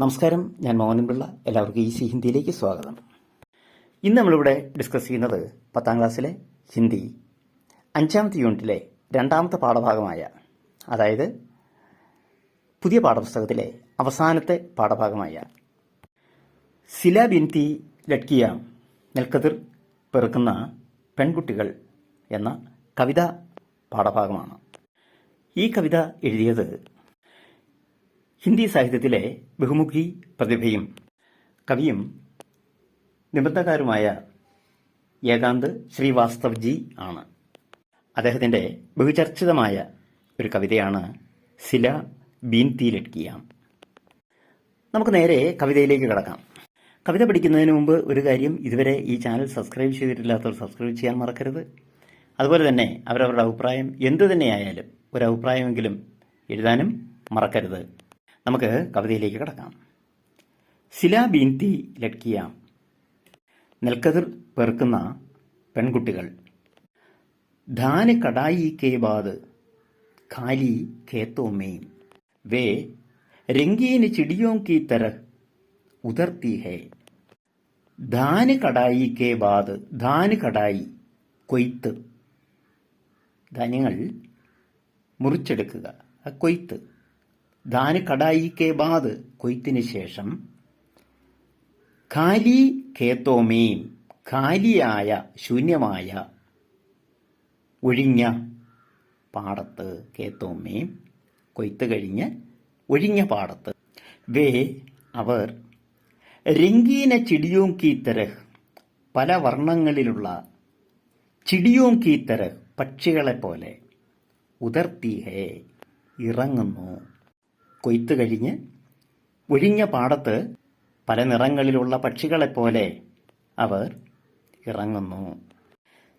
നമസ്കാരം ഞാൻ മോഹനൻ പിള്ള. എല്ലാവർക്കും സി ഹിന്ദിയിലേക്ക് സ്വാഗതം. ഇന്ന് നമ്മളിവിടെ ഡിസ്കസ് ചെയ്യുന്നത് പത്താം ക്ലാസ്സിലെ ഹിന്ദി അഞ്ചാമത്തെ യൂണിറ്റിലെ രണ്ടാമത്തെ പാഠഭാഗമായ അതായത് പുതിയ പാഠപുസ്തകത്തിലെ അവസാനത്തെ പാഠഭാഗമായ സില ബിൻതി ലഡ്കിയ നെൽക്കതിർ പെറുക്കുന്ന പെൺകുട്ടികൾ എന്ന കവിത പാഠഭാഗമാണ്. ഈ കവിത എഴുതിയത് ഹിന്ദി സാഹിത്യത്തിലെ ബഹുമുഖി പ്രതിഭയും കവിയും നിബന്ധകാരുമായ ഏകാന്ത് ശ്രീവാസ്തവ് ജി ആണ്. അദ്ദേഹത്തിന്റെ ബഹുചർച്ചിതമായ ഒരു കവിതയാണ് സില ബീൻതി നമുക്ക് നേരെ കവിതയിലേക്ക് കടക്കാം. കവിത പഠിക്കുന്നതിന് മുമ്പ് ഒരു കാര്യം ഇതുവരെ ഈ ചാനൽ സബ്സ്ക്രൈബ് ചെയ്തിട്ടില്ലാത്തവർ സബ്സ്ക്രൈബ് ചെയ്യാൻ മറക്കരുത്. അതുപോലെ തന്നെ അവരവരുടെ അഭിപ്രായം എന്തു തന്നെയായാലും ഒരു അഭിപ്രായമെങ്കിലും എഴുതാനും മറക്കരുത്. നമുക്ക് കവിതയിലേക്ക് കടക്കാം. സിലാ ബീന്തി ലഡ്കിയ. നെൽക്കതിർ പെറുക്കുന്ന പെൺകുട്ടികൾ. ധാന കടായി കെ ബാത് ഖാലി ഖേത്തോമേൻ വേ രംഗീന് ചിടിയോം കി തരഹ് ഉതർത്തി ഹേ. ധാന കടായി കെ ബാത് ധാന് കടായി കൊയ്ത്ത്. ധാന്യങ്ങൾ മുറിച്ചെടുക്കുക കൊയ്ത്ത്. ധാന് കടായി കെ ബാദ് കൊയ്ത്തിന് ശേഷം ഖാലി ഖേത്തോമേം ഖാലിയായ ശൂന്യമായ ഒഴിഞ്ഞ പാടത്ത് കേത്തോമേം കൊയ്ത്ത് കഴിഞ്ഞ് ഒഴിഞ്ഞ പാടത്ത്. വേ അവർ രംഗീന ചിടിയോം കീത്തരഹ് തരഹ് പല വർണങ്ങളിലുള്ള ചിടിയോം കീത്തരഹ് പക്ഷികളെപ്പോലെ പക്ഷികളെ പോലെ ഉതർത്തി ഹേ ഇറങ്ങുന്നു. കൊയ്ത്ത് കഴിഞ്ഞ് ഒഴിഞ്ഞ പാടത്ത് പല നിറങ്ങളിലുള്ള പക്ഷികളെപ്പോലെ അവർ ഇറങ്ങുന്നു.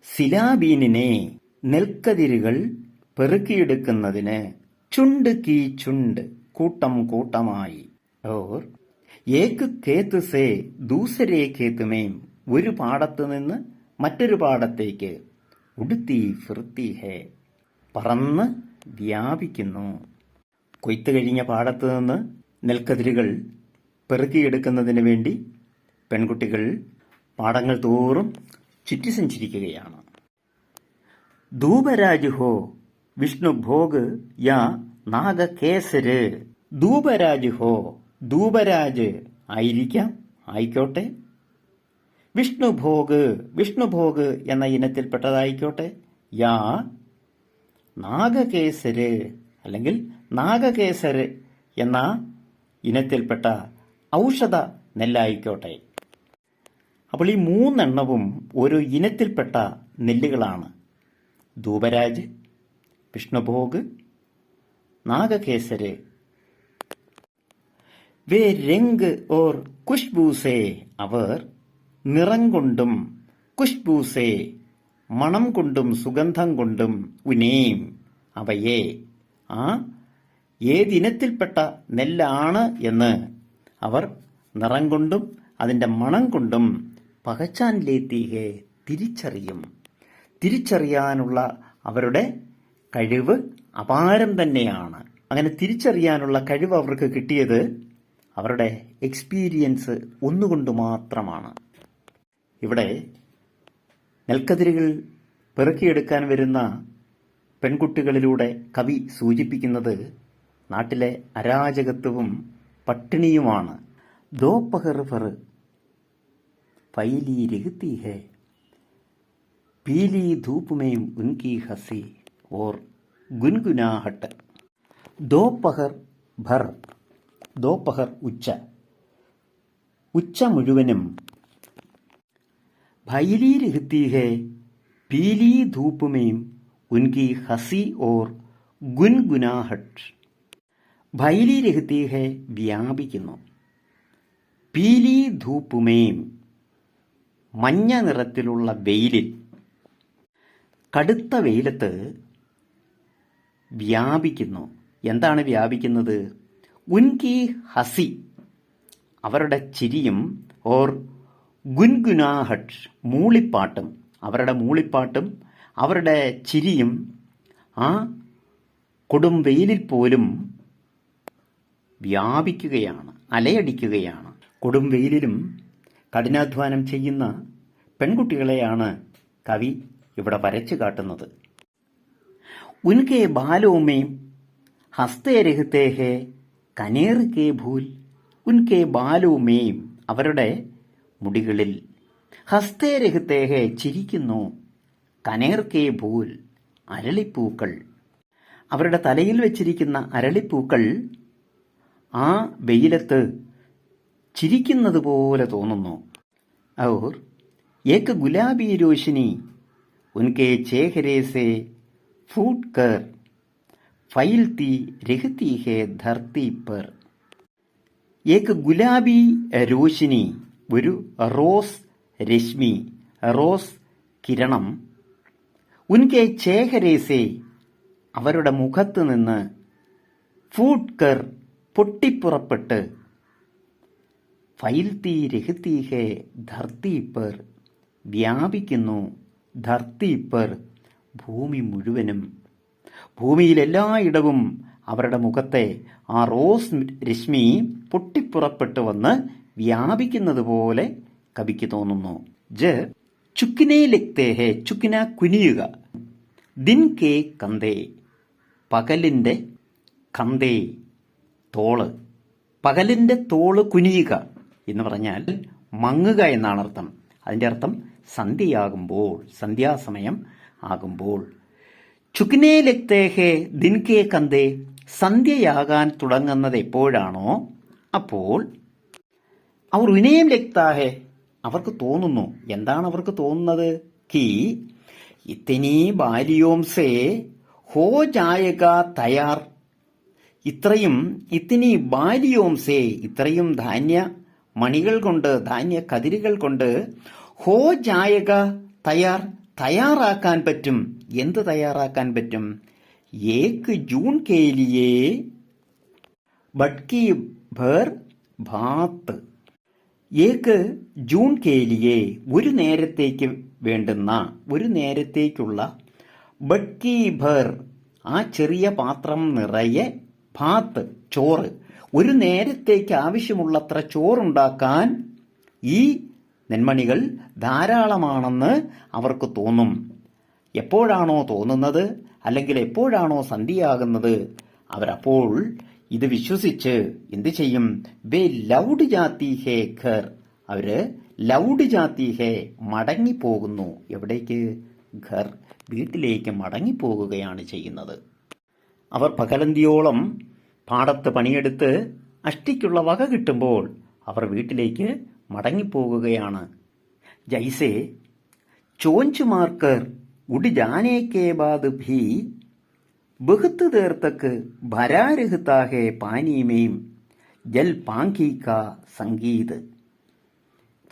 സിലാബീനിനെ നെൽക്കതിരുകൾ പെറുക്കിയെടുക്കുന്നതിന് ചുണ്ട് കീ ചുണ്ട് കൂട്ടം കൂട്ടമായി. ഓർ ഏക്ക് കേത്ത് സേ ദൂസരേ കേത്തുമേം ഒരു പാടത്ത് നിന്ന് മറ്റൊരു പാടത്തേക്ക് ഉടുത്തി ഫിർത്തി ഹേ പറന്ന് വ്യാപിക്കുന്നു. കൊയ്ത്ത് കഴിഞ്ഞ പാടത്ത് നിന്ന് നെൽക്കതിരുകൾ പെറുക്കിയെടുക്കുന്നതിന് വേണ്ടി പെൺകുട്ടികൾ പാടങ്ങൾ തോറും ചുറ്റി സഞ്ചരിക്കുകയാണ്. ധൂപരാജുഹോ വിഷ്ണു ഭോഗ് യാ നാഗകേസര്. ധൂപരാജുഹോ ധൂപരാജ്. ആയിരിക്കാം ആയിക്കോട്ടെ. വിഷ്ണു ഭോഗ് വിഷ്ണു ഭോഗ് എന്ന ഇനത്തിൽപ്പെട്ടതായിക്കോട്ടെ. യാ നാഗകേസര്. അല്ലെങ്കിൽ നാഗകേസര് എന്ന ഇനത്തിൽപ്പെട്ട ഔഷധ നെല്ലായിക്കോട്ടെ. അപ്പോൾ ഈ മൂന്നെണ്ണവും ഒരു ഇനത്തിൽപ്പെട്ട നെല്ലുകളാണ്. ധൂപരാജ് വിഷ്ണുഭോഗ് നാഗകേസര്. വേ രംഗ് ഓർ കുഷ്ബൂസേ അവർ നിറം കൊണ്ടും കുഷ്ബൂസേ മണം കൊണ്ടും സുഗന്ധം കൊണ്ടും ഉനേം അവയെ. ആ? ഏതിനത്തിൽപ്പെട്ട നെല്ലാണ് എന്ന് അവർ നിറം കൊണ്ടും അതിന്റെ മണം കൊണ്ടും പകച്ചാനിലെത്തിഹേ തിരിച്ചറിയും. തിരിച്ചറിയാനുള്ള അവരുടെ കഴിവ് അപാരം തന്നെയാണ്. അങ്ങനെ തിരിച്ചറിയാനുള്ള കഴിവ് അവർക്ക് കിട്ടിയത് അവരുടെ എക്സ്പീരിയൻസ് ഒന്നുകൊണ്ട് മാത്രമാണ്. ഇവിടെ നെൽക്കതിരുകൾ പെറുക്കിയെടുക്കാൻ വരുന്ന പെൺകുട്ടികളിലൂടെ കവി സൂചിപ്പിക്കുന്നത് നാട്ടിലെ അരാജകത്വവും പട്ടിണിയുമാണ്. ദോ പഹർ fir Faili രഹത്തി hey Peeli ഹസി or ദോപഹർ ഭർ ദോപഹർ മുഴുവനും പീലീ ധൂപ്പുമേയും उनकी हंसी और ഗുൻഗുനാഹട്ട് ഭൈലി രഹത്തി ഹെ വ്യാപിക്കുന്നു പീലി ധൂപ്പുമേം മഞ്ഞ നിറത്തിലുള്ള വെയിലിൽ കടുത്ത വെയിലത്ത് വ്യാപിക്കുന്നു എന്താണ് വ്യാപിക്കുന്നത് ഉൻകി ഹസി അവരുടെ ചിരിയും ഓർ ഗുൻഗുനാഹട്ട് മൂളിപ്പാട്ടും അവരുടെ മൂളിപ്പാട്ടും അവരുടെ ചിരിയും ആ കൊടും വെയിലിൽ പോലും വ്യാപിക്കുകയാണ് അലയടിക്കുകയാണ്. കൊടും വെയിലിലും കഠിനാധ്വാനം ചെയ്യുന്ന പെൺകുട്ടികളെയാണ് കവി ഇവിടെ വരച്ചു കാട്ടുന്നത്. ഉൻകെ ബാലോമേ ഹസ്തേ രഹിതേ കനേർ കെ ഭൂൽ. ഉൻകെ ബാലോമേയും അവരുടെ മുടികളിൽ ഹസ്തേ രഹിതേ ചിരിക്കുന്നു. കനേർക്കേ ഭൂൽ അരളിപ്പൂക്കൾ. അവരുടെ തലയിൽ വെച്ചിരിക്കുന്ന അരളിപ്പൂക്കൾ ആ വെയിലത്ത് ചിരിക്കുന്നത് പോലെ തോന്നുന്നു. ഔർ ഏക്ക് ഗുലാബി രോഷിനി ഉൻകെ ചേഹരേസെ ഫൂട്ട് കർ ഫൈൽ തീ രഹത്തി ഹേ ധർത്തി പർ. ഏക്ക് ഗുലാബി രോഷിനി ഒരു റോസ് രശ്മി റോസ് കിരണം ഉൻകെ ചേഹരേസെ. അവരുടെ മുഖത്ത് നിന്ന് ഫൂട്ട്കർ പൊട്ടിപ്പുറപ്പെട്ട് ഫൈൽത്തി രഹത്തി ധർത്തീപ്പർ ധർത്തി പർ വ്യാപിക്കുന്നു. ധർത്തീപ്പർ പർ ഭൂമി മുഴുവനും. ഭൂമിയിലെല്ലായിടവും അവരുടെ മുഖത്തെ ആ റോസ് രശ്മി പൊട്ടിപ്പുറപ്പെട്ട് വന്ന് വ്യാപിക്കുന്നത് പോലെ കവിക്ക് തോന്നുന്നു. ജ ചുക്കിനെ ലിക്തേ ഹേ ചുക്കിന കുനിയുക. ദിൻ കെ കന്തേ പകലിന്റെ കന്തേ തോൾ. പകലിന്റെ തോൾ കുനിയുക എന്ന് പറഞ്ഞാൽ മങ്ങുക എന്നാണ് അർത്ഥം. അതിന്റെ അർത്ഥം സന്ധ്യയാകുമ്പോൾ സന്ധ്യാസമയം ആകുമ്പോൾ. ചുക്കിനെ ദിൻ ദിൻകെ കന്തേ സന്ധ്യയാകാൻ തുടങ്ങുന്നത് എപ്പോഴാണോ അപ്പോൾ അവർ വിനയം ലക്താഹേ അവർക്ക് തോന്നുന്നു. എന്താണ് അവർക്ക് തോന്നുന്നത്? കി ഇത്തനീ ബാലിയോംസേ ഹോ ജായക തയ്യാർ ഇത്രയും ഇത്തിനി ബാലിയോംസേ ഇത്രയും ധാന്യ മണികൾ കൊണ്ട് ധാന്യ കതിരുകൾ കൊണ്ട് ഹോ ജായക തയ്യാർ തയ്യാറാക്കാൻ പറ്റും. എന്ത് തയ്യാറാക്കാൻ പറ്റും? ഏക്ക് ജൂൺ കേലിയേ ബട്കി ഭർ ഭാത്ത്. ഏക്ക് ജൂൺ കേലിയെ ഒരു നേരത്തേക്ക് വേണ്ടുന്ന ഒരു നേരത്തേക്കുള്ള ബട്കി ഭർ ആ ചെറിയ പാത്രം നിറയെ ഭാത്ത് ചോറ്. ഒരു നേരത്തേക്ക് ആവശ്യമുള്ളത്ര ചോറുണ്ടാക്കാൻ ഈ നെന്മണികൾ ധാരാളമാണെന്ന് അവർക്ക് തോന്നും. എപ്പോഴാണോ തോന്നുന്നത് അല്ലെങ്കിൽ എപ്പോഴാണോ സന്ധിയാകുന്നത് അവരപ്പോൾ ഇത് വിശ്വസിച്ച് എന്ത് ചെയ്യും? വേ ലൗഡ് ജാതി ഹേ ഘർ. അവർ ലൗഡ് ജാതി ഹേ മടങ്ങിപ്പോകുന്നു. എവിടേക്ക്? ഘർ. വീട്ടിലേക്ക് മടങ്ങി മടങ്ങിപ്പോകുകയാണ് ചെയ്യുന്നത്. അവർ പകലന്തിയോളം പാടത്ത് പണിയെടുത്ത് അഷ്ടിക്കുള്ള വക കിട്ടുമ്പോൾ അവർ വീട്ടിലേക്ക് മടങ്ങിപ്പോകുകയാണ്. ജൈസെ ചോഞ്ചുമാർക്കർ ഉടി ജാനേക്കേ ബാദ് ഭീ ബഹുത്ത് തീർത്തക്ക് ഭരാരഹിതാഹെ പാനീമേയും പാനീമേം ജൽ പാങ്കീക്ക സംഗീത്.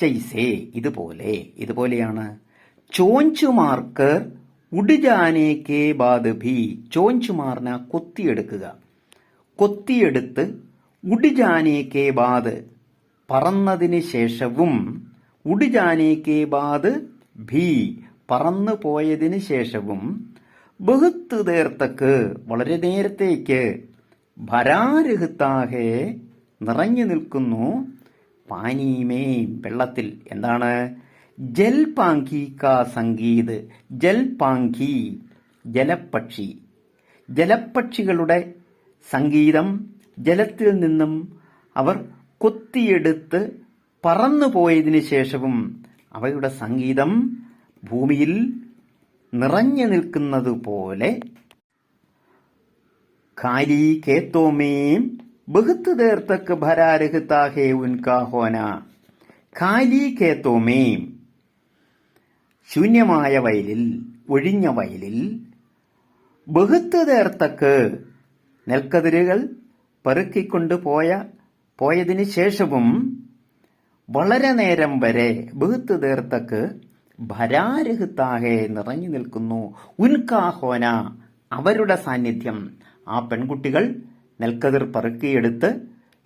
ചൈസേ ഇതുപോലെ ഇതുപോലെയാണ്. ചോഞ്ചുമാർക്ക് ഉടുജാനേക്കേ ബാദ് ഭി ചോഞ്ചുമാറിന കൊത്തിയെടുക്കുക. കൊത്തിയെടുത്ത് ഉടുജാനേക്കേ ബാദ് പറന്നതിന് ശേഷവും ഉടുജാനേക്കേ ബാദ് ഭീ പറന്നു പോയതിന് ശേഷവും ബഹുത്ത് നേർത്തക്ക് വളരെ നേരത്തേക്ക് ഭരാരഹിത്താകെ നിറഞ്ഞു നിൽക്കുന്നു പാനീമേ വെള്ളത്തിൽ. എന്താണ്? ജൽപാങ്കി കാ സംഗീത് ജൽപാങ്കി ജലപ്പക്ഷി. ജലപ്പക്ഷികളുടെ സംഗീതം ജലത്തിൽ നിന്നും അവർ കൊത്തിയെടുത്ത് പറന്നു പോയതിനു ശേഷവും അവയുടെ സംഗീതം ഭൂമിയിൽ നിറഞ്ഞു നിൽക്കുന്നത് പോലെ ഖാലി കേത്തോമേം ബഹുത്ത് തേർത്തക്ക് ഭരാരഹിതാഹേ ഉൻകാഹോന. ഉൻകാ ഹോന ഖാലി കേത്തോമേം ശൂന്യമായ വയലിൽ ഒഴിഞ്ഞ വയലിൽ ബഹുത്ത് തേർത്തക്ക് നെൽക്കതിരുകൾ പെറുക്കിക്കൊണ്ട് പോയ പോയതിനു ശേഷവും വളരെ നേരം വരെ ബഹുത്ത് തേർത്തക്ക് ഭരാരഹത്താകെ നിറഞ്ഞു നിൽക്കുന്നു. ഉൻകാഹോന അവരുടെ സാന്നിധ്യം. ആ പെൺകുട്ടികൾ നെൽക്കതിർ പെറുക്കിയെടുത്ത്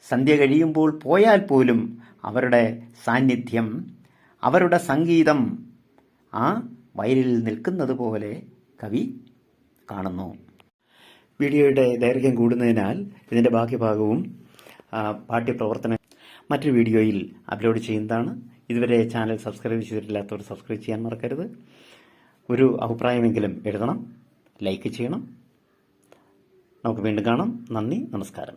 സന്ധ്യ കഴിയുമ്പോൾ പോയാൽ പോലും അവരുടെ സാന്നിധ്യം അവരുടെ സംഗീതം ആ വയലിൽ നിൽക്കുന്നത് പോലെ കവി കാണുന്നു. വീഡിയോയുടെ ദൈർഘ്യം കൂടുന്നതിനാൽ ഇതിന്റെ ബാക്കി ഭാഗവും പാഠ്യപ്രവർത്തന മറ്റൊരു വീഡിയോയിൽ അപ്ലോഡ് ചെയ്യുന്നതാണ്. ഇതുവരെ ചാനൽ സബ്സ്ക്രൈബ് ചെയ്തിട്ടില്ലാത്തവർ സബ്സ്ക്രൈബ് ചെയ്യാൻ മറക്കരുത്. ഒരു അഭിപ്രായമെങ്കിലും എഴുതണം ലൈക്ക് ചെയ്യണം. നമുക്ക് വീണ്ടും കാണാം. നന്ദി നമസ്കാരം.